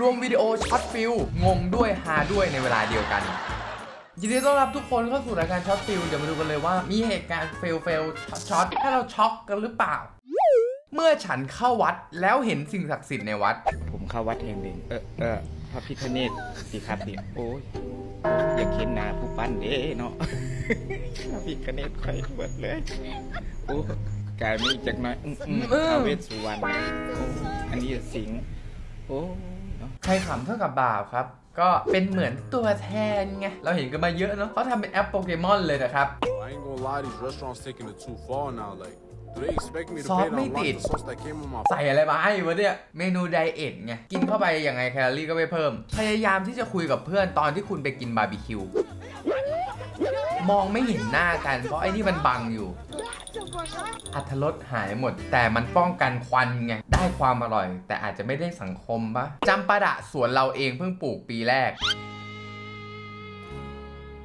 รวมวิดีโอช็อตฟิลงงด้วยฮาด้วยในเวลาเดียวกันยินดีต้อนรับทุกคนเข้าสู่รายการช็อตฟิลเดี๋ยวมาดูกันเลยว่ามีเหตุการณ์เฟลเฟลช็อตช็อตให้เราช็อกกันหรือเปล่า เมื่อฉันเข้าวัดแล้วเห็นสิ่งศักดิ์สิทธิ์ในวัด ผมเข้าวัดแห่งหนึ่งเออเออพระพิฆเนศสิครับนี่โอ้ยอยากเห็นหน้าผู้ปั้นเด้เนาะพระพิฆเนศค่อยเบิดเลยโอ้กายมีจักหน้อยอื้ออื้อเออท้าวเวสสุวรรณโอ้อันนี้สิงห์โอ้เนาะ ใครขำเท่ากับบาปครับ ก็เป็นเหมือนตัวแทนไง เราเห็นกันมาเยอะเนาะเขาทำเป็นแอปโปเกมอนเลยนะครับ I ain't gonna lie, these restaurants taking it too far now. Like, do they expect me to Sauce pay to ไม่ unlock ติด the sauce that came on my ใส่อะไรมาให้วะเนี่ย เมนูไดเอทไง กินเข้าไปยังไงแคลอรี่ก็ไม่เพิ่ม พยายามที่จะคุยกับเพื่อนตอนที่คุณไปกินบาร์บีคิว มองไม่เห็นหน้ากันเพราะไอ้นี่มันบังอยู่ อัตรสหายหมด แต่มันป้องกันควันไง ได้ความอร่อย แต่อาจจะไม่ได้สังคมปะจำปาดะสวนเราเองเพิ่งปลูกปีแรก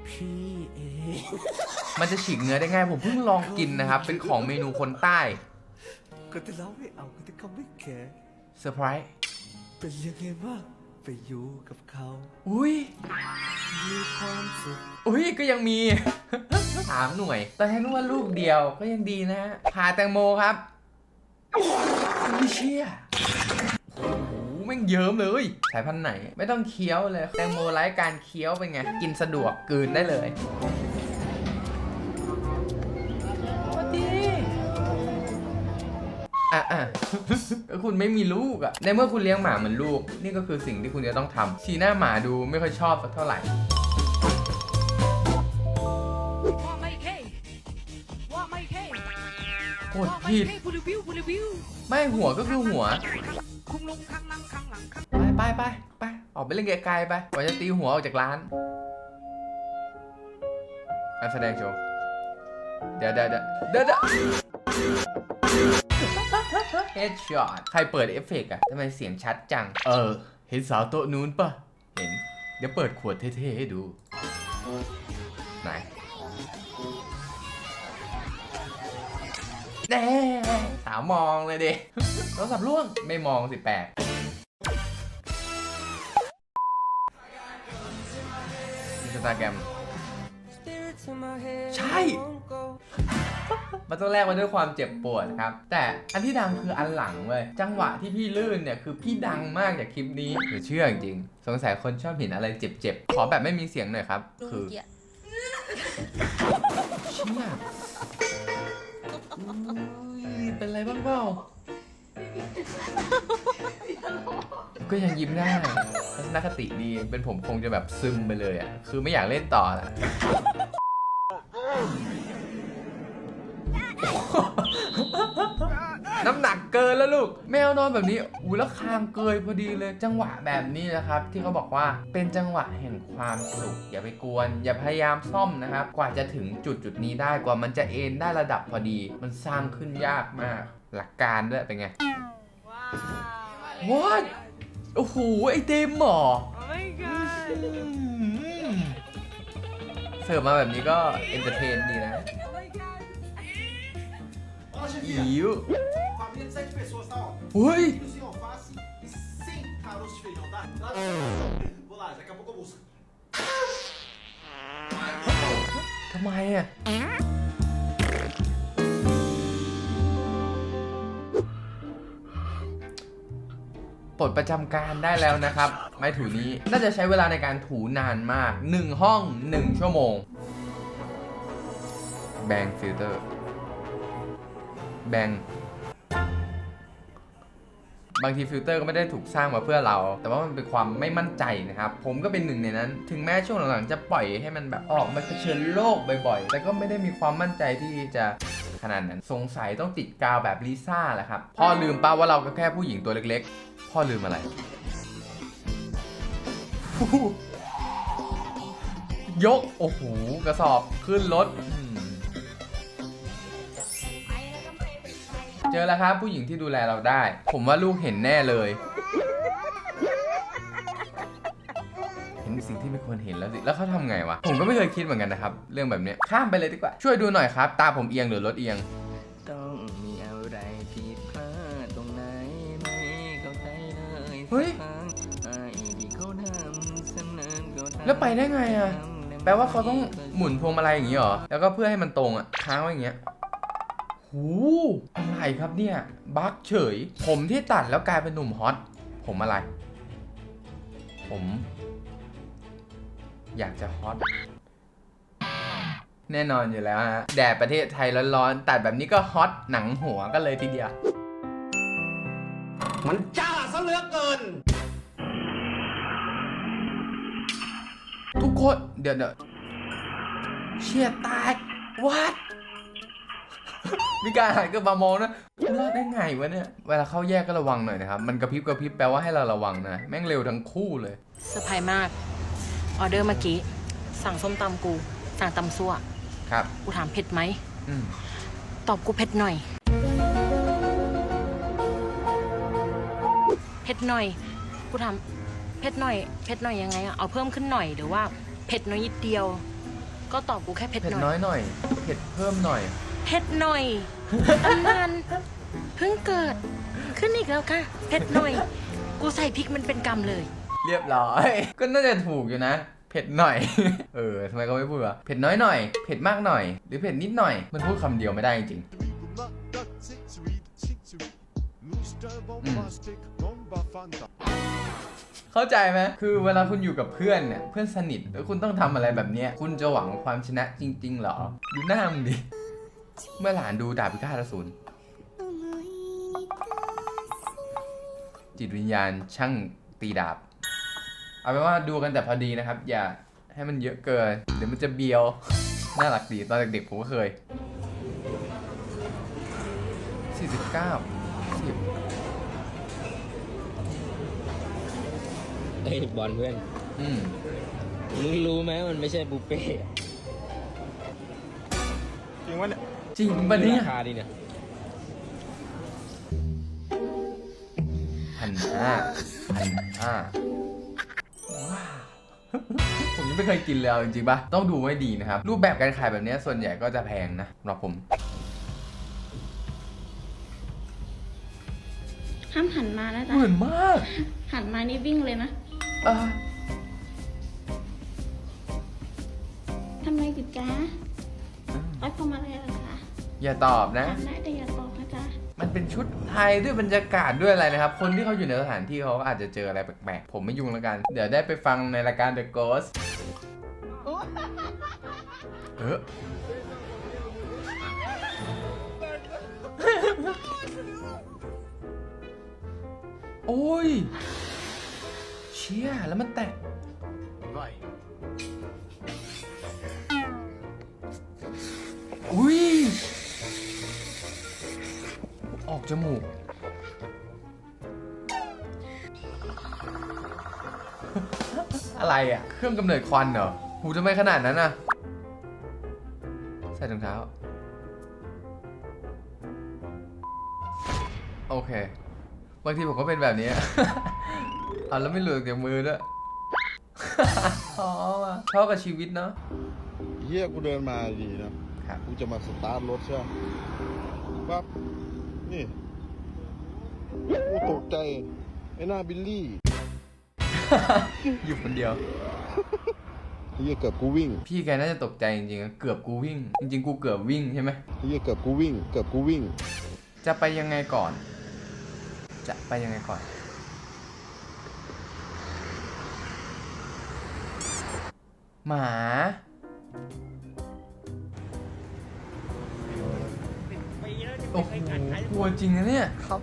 พี่เองมันจะฉีกเนื้อได้ง่ายผมเพิ่งลองกินนะครับ เป็นของเมนูคนใต้ก็ที่เราไม่เอาก็ที่เขาไม่แคร์เซอร์ไพรส์เป็นยังไงบ้างไปอยู่กับเขาอุ้ย มีความสุขอุ้ยก็ยังมี สามหน่วยแต่ให้รู้ว่าลูกเดียวก็ยังดีนะผ่าแตงโมครับไม่เชี่ยโอ้โหแม่งเยิ้มเลย สายพันธุ์ไหน ไม่ต้องเคี้ยวเลย แตงโมไร้การเคี้ยวเป็นไง กินสะดวกกลืนได้เลยสวัสดีอะอะก็คุณไม่มีลูกอะในเมื่อคุณเลี้ยงหมาเหมือนลูก นี่ก็คือสิ่งที่คุณจะต้องทำชีหน้าหมาดูไม่ค่อยชอบสักเท่าไหร่ ว่าไม่เท่ว่าไม่เท่โคตรผิดผู้รีวิวผู้รีวิวไม่หัวก็คือหัว คุงลงข้างนั่งข้างหลังข้าง ไปไปไปไปออกไปเล่นไกลๆไปกว่าจะตีหัวออกจากร้านการแสดงโชว์เดี๋ยวเดี๋ยวเดี๋ยวเดี๋ยวเดี๋ยวเฮดช็อตใครเปิดเอฟเฟกต์อะทำไมเสียงชัดจัง เออ เห็นสาวโต๊ะนู้นปะเห็น เดี๋ยวเปิดขวดเท่ๆให้ดู ไหนแน่สาวมองเลยดิโทรศัพท์ล่วงไม่มองสิแปลกอินสตาแกรมใช่ มันต้องแลกมาด้วยความเจ็บปวดครับ แต่อันที่ดังคืออันหลังเว้ยจังหวะที่พี่ลื่นเนี่ยคือพี่ดังมากจากคลิปนี้หรือเชื่อจริงๆสงสัยคนชอบเห็นอะไรเจ็บๆขอแบบไม่มีเสียงหน่อยครับ คือเชี่ยอุ๊ยเป็นไรบ้างเปล่าก็ยังยิ้มได้ทัศนคติดีเป็นผมคงจะแบบซึมไปเลยอะคือไม่อยากเล่นต่อละ น้ำหนักเกินแล้วลูก แมวนอนแบบนี้อู้แล้วคางเกยพอดีเลยจังหวะแบบนี้นะครับ ที่เขาบอกว่าเป็นจังหวะแห่งความสุข อย่าไปกวน อย่าพยายามซ่อมนะครับ กว่าจะถึงจุดจุดนี้ได้กว่ามันจะเอนได้ระดับพอดี มันสร้างขึ้นยากมาก หลักการด้วยเป็นไง What โอ้โหไอเต็มหมอเสิร์ฟมาแบบนี้ก็เอนเตอร์เทนดีนะ อิว Família de sete pessoas, tá? Ó. อุ้ย Sem alface e sem caroço de feijão, tá? Vou lá, daqui a pouco eu busco. ทำไมอะ ปลดประจำการได้แล้วนะครับ ไม้ถูนี้ น่าจะใช้เวลาในการถูนานมาก 1 ห้อง 1 ชั่วโมง แบงฟิลเตอร์ แบงบางทีฟิลเตอร์ก็ไม่ได้ถูกสร้างมาเพื่อเรา แต่ว่ามันเป็นความไม่มั่นใจนะครับ ผมก็เป็นหนึ่งในนั้น ถึงแม้ช่วงหลังๆจะปล่อยให้มันแบบออกมาเผชิญโลกบ่อยๆ แต่ก็ไม่ได้มีความมั่นใจที่จะขนาดนั้น สงสัยต้องติดกาวแบบลิซ่าแหละครับ พ่อลืมป้าว่าเราก็แค่ผู้หญิงตัวเล็กๆ พ่อลืมอะไร ยก โอ้โห กระสอบขึ้นรถ เจอแล้วครับ ผู้หญิงที่ดูแลเราได้ ผมว่าลูกเห็นแน่เลย เห็นสิ่งที่ไม่ควรเห็นแล้วสิ แล้วเขาทำไงวะ ผมก็ไม่เคยคิดเหมือนกันนะครับ เรื่องแบบเนี้ยข้ามไปเลยดีกว่า ช่วยดูหน่อยครับ ตาผมเอียงหรือรถเอียง ต้องมีอะไรผิดพลาดตรงไหนไม่เข้าใจเลยเฮ้ย สักครั้งอายแล้วไปได้ไงอะแปลว่าเขาต้องหมุนพวงมาลัยอย่างนี้เหรอ แล้วก็เพื่อให้มันตรงอะค้างไว้อย่างเงี้ย หูอะไรครับเนี่ยบั๊กเฉย ผมที่ตัดแล้วกลายเป็นหนุ่มฮอตผมอะไร ผม อยากจะฮอตแน่นอนอยู่แล้วฮะแดดประเทศไทยร้อนๆตัดแบบนี้ก็ฮอตหนังหัวกันเลยทีเดียว มันจ้าซะเหลือเกิน ทุกคน เดี๋ยวเดี๋ยวเชียตายวัด มีการหันกลับมามองนะรอดได้ไงวะเนี่ย เวลาเข้าแยกก็ระวังหน่อยนะครับ มันกระพริบกระพริบแปลว่าให้เราระวังนะ แม่งเร็วทั้งคู่เลยเซอร์ไพรส์มาก ออเดอร์เมื่อกี้ สั่งส้มตำกู สั่งตำซั่ว ครับ กูถามเผ็ดไหม อืมตอบกูเผ็ดหน่อย เผ็ดหน่อย กูถามเผ็ดหน่อย เผ็ดหน่อยยังไงอะเอาเพิ่มขึ้นหน่อยหรือว่าเผ็ดน้อยนิดเดียว ก็ตอบกูแค่เผ็ดเผ็ดหน่อย น้อยหน่อยเผ็ดเพิ่มหน่อย เผ็ดหน่อย ตำนานเพิ่งเกิด ขึ้นอีกแล้วค่ะเผ็ดหน่อย กูใส่พริกมันเป็นกำเลย เรียบร้อย ก็น่าจะถูกอยู่นะ เผ็ดหน่อย เออทำไมก็ไม่พูดวะเผ็ดน้อยหน่อย เผ็ดมากหน่อย หรือเผ็ดนิดหน่อย มันพูดคำเดียวไม่ได้จริง เข้าใจไหมคือเวลาคุณอยู่กับเพื่อนเนี่ย เพื่อนสนิท แล้วคุณต้องทำอะไรแบบเนี้ย คุณจะหวังความชนะจริง ๆ เหรอ ดูหน้ามึงดิ เมื่อหลานดูดาบพิฆาตอสูรจิตวิญญาณช่างตีดาบ เอาเป็นว่าดูกันแต่พอดีนะครับ อย่าให้มันเยอะเกิน เดี๋ยวมันจะเบียว น่ารักดีตอนเด็กๆผมก็เคย 49 10เฮ้ยบอลเพื่อน อืมมึงรู้ไหมมันไม่ใช่บุฟเฟ่ต์จริงวะเนี่ย จริงปะเนี่ย ราคาดีเนี่ยพันห้าพันห้าว้าวผมยังไม่เคยกินเลยเอาจริงๆปะต้องดูให้ดีนะครับ รูปแบบการขายแบบเนี้ยส่วนใหญ่ก็จะแพงนะสำหรับผม ห้ามหันมานะจ๊ะ เหมือนมาก หันมานี่วิ่งเลยนะอะทำไมจิตจ้าไอ้พวงมาลัยเหรอคะ อย่าตอบนะ ถามได้แต่อย่าตอบนะจ๊ะมันเป็นชุดไทยด้วยบรรยากาศด้วยอะไรนะครับ คนที่เขาอยู่ในสถานที่เขาก็อาจจะเจออะไรแปลกๆ ผมไม่ยุ่งแล้วกัน เดี๋ยวได้ไปฟังในรายการ The Ghost เออโอ้ย เชี่ย แล้วมันแตก จมูก อะไรอะ เครื่องกำเนิดควันเหรอ หูทำไมขนาดนั้นอะ ใส่ถุงเท้า โอเค บางทีผมก็เป็นแบบนี้เอาแล้วไม่หลุดจากมือด้วยอ๋อว่ะชอบกับชีวิตเนาะเฮียกูเดินมาดีนะครับกูจะมาสตาร์ทรถใช่ไหมปั๊บ นี่กูตกใจ ไอ้หน้าบิลลี่ อยู่คนเดียว เฮียเกือบกูวิ่งพี่แกน่าจะตกใจจริงๆอะเกือบกูวิ่ง จริงๆ กูเกือบวิ่งใช่ไหม เฮียเกือบกูวิ่ง เกือบกูวิ่ง จะไปยังไงก่อน จะไปยังไงก่อน หมา โอ้โหกลัวจริงนะเนี่ยครับ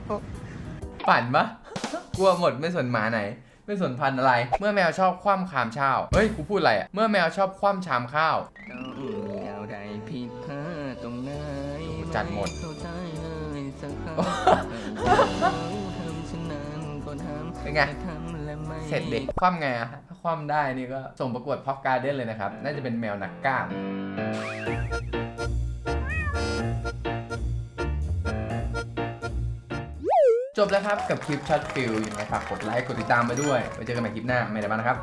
ปั่นปะกลัวหมดไม่สนหมาไหน ไม่สนพันธุ์อะไร เมื่อแมวชอบคว่ำคามข้าวเฮ้ยกูพูดอะไรอะเมื่อแมวชอบคว่ำชามข้าวต้องมีอะไรผิดพลาดตรงไหนจัดหมดไเข้าใจเลยสักครั้งทำฉันนั้นก็ทำเป็นไงแต่ทำและไม่เสร็จเด็กคว่ำไงอะถ้าคว่ำได้นี่ก็ส่งประกวดพ็อกการ์เด้นเลยนะครับ น่าจะเป็นแมวนักกล้าม จบแล้วครับกับคลิปช็อตฟิลยังไงฝากกดไลค์กดติดตามไปด้วยไว้เจอกันใหม่คลิปหน้าไม่ได้มานะครับ